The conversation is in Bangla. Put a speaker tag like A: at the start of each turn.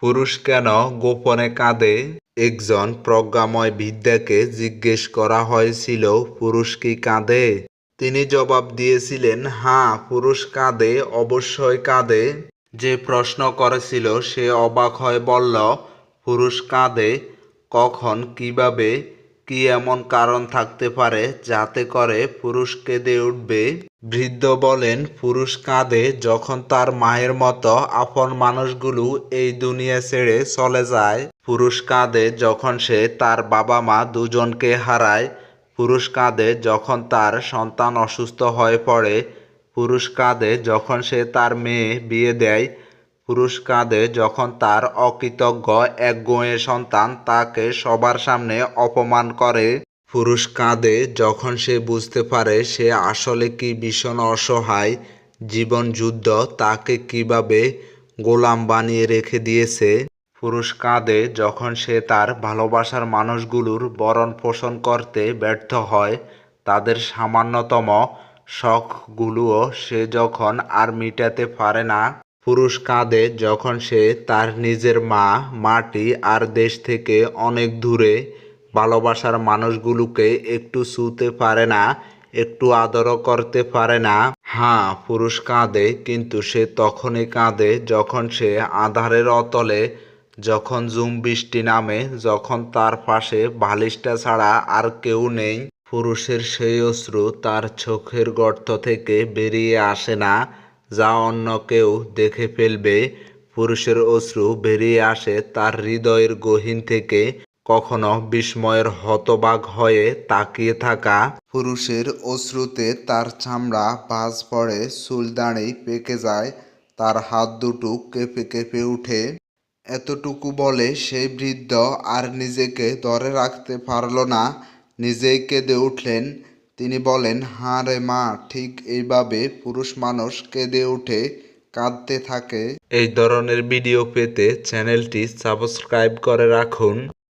A: পুরুষ কেন গোপনে কাঁদে? একজন প্রজ্ঞাময় বিদ্যাকে জিজ্ঞেস করা হয়েছিল, পুরুষ কি কাঁদে? তিনি জবাব দিয়েছিলেন হ্যাঁ পুরুষ কাঁদে, অবশ্যই কাঁদে। যে প্রশ্ন করেছিল, সে অবাক হয়ে বলল, পুরুষ কাঁদে? কখন? কীভাবে? কি এমন কারণ থাকতে পারে যাতে করে পুরুষ কেঁদে উঠবে? বৃদ্ধ বলেন, পুরুষ কাঁদে যখন তার মায়ের মতো আপন মানুষগুলো এই দুনিয়া ছেড়ে চলে যায়। পুরুষ কাঁদে যখন সে তার বাবা মা দুজনকে হারায়। পুরুষ কাঁদে যখন তার সন্তান অসুস্থ হয়ে পড়ে। পুরুষ কাঁদে যখন সে তার মেয়ে বিয়ে দেয়। পুরুষ কাঁদে যখন তার অকৃতজ্ঞ এক গোঁয়ে সন্তান তাকে সবার সামনে অপমান করে। পুরুষ কাঁদে যখন সে বুঝতে পারে সে আসলে কি ভীষণ অসহায়। জীবন যুদ্ধ তাকে কীভাবে গোলাম বানিয়ে রেখে দিয়েছে। পুরুষ কাঁদে যখন সে তার ভালোবাসার মানুষগুলোর বরণ পোষণ করতে ব্যর্থ হয়। তাদের সামান্যতম শখগুলোও সে যখন আর মিটাতে পারে না। পুরুষ কাঁদে যখন সে তার নিজের মা, মাটি আর দেশ থেকে অনেক দূরে। ভালোবাসার মানুষগুলোকে একটু ছুঁতে পারে না, একটু আদরও করতে পারে না। হ্যাঁ পুরুষ কাঁদে, কিন্তু সে তখনই কাঁদে যখন সে আধারের অতলে, যখন জুম বৃষ্টি নামে, যখন তার পাশে বালিশটা ছাড়া আর কেউ নেই। পুরুষের সেই অশ্রু তার চোখের গর্ত থেকে বেরিয়ে আসে না যা অন্য কেউ দেখে ফেলবে, পুরুষের অশ্রু বেরিয়ে আসে তার হৃদয়ের গহীন থেকে। কখনো বিস্ময়ের হতবাক হয়ে তাকিয়ে থাকা পুরুষের অশ্রুতে তার চামড়া ভাঁজ পড়ে, চুল দাঁড়ি পেকে যায়, তার হাত দুটো কেঁপে কেঁপে উঠে এতটুকু বলে সেই বৃদ্ধ আর নিজেকে ধরে রাখতে পারল না। নিজেই কেঁদে উঠলেন তিনি বলেন হাঁ রে মা, ঠিক এইভাবে পুরুষ মানুষ কেঁদে উঠে কাঁদতে থাকে। এই ধরনের ভিডিও পেতে চ্যানেলটি সাবস্ক্রাইব করে রাখুন।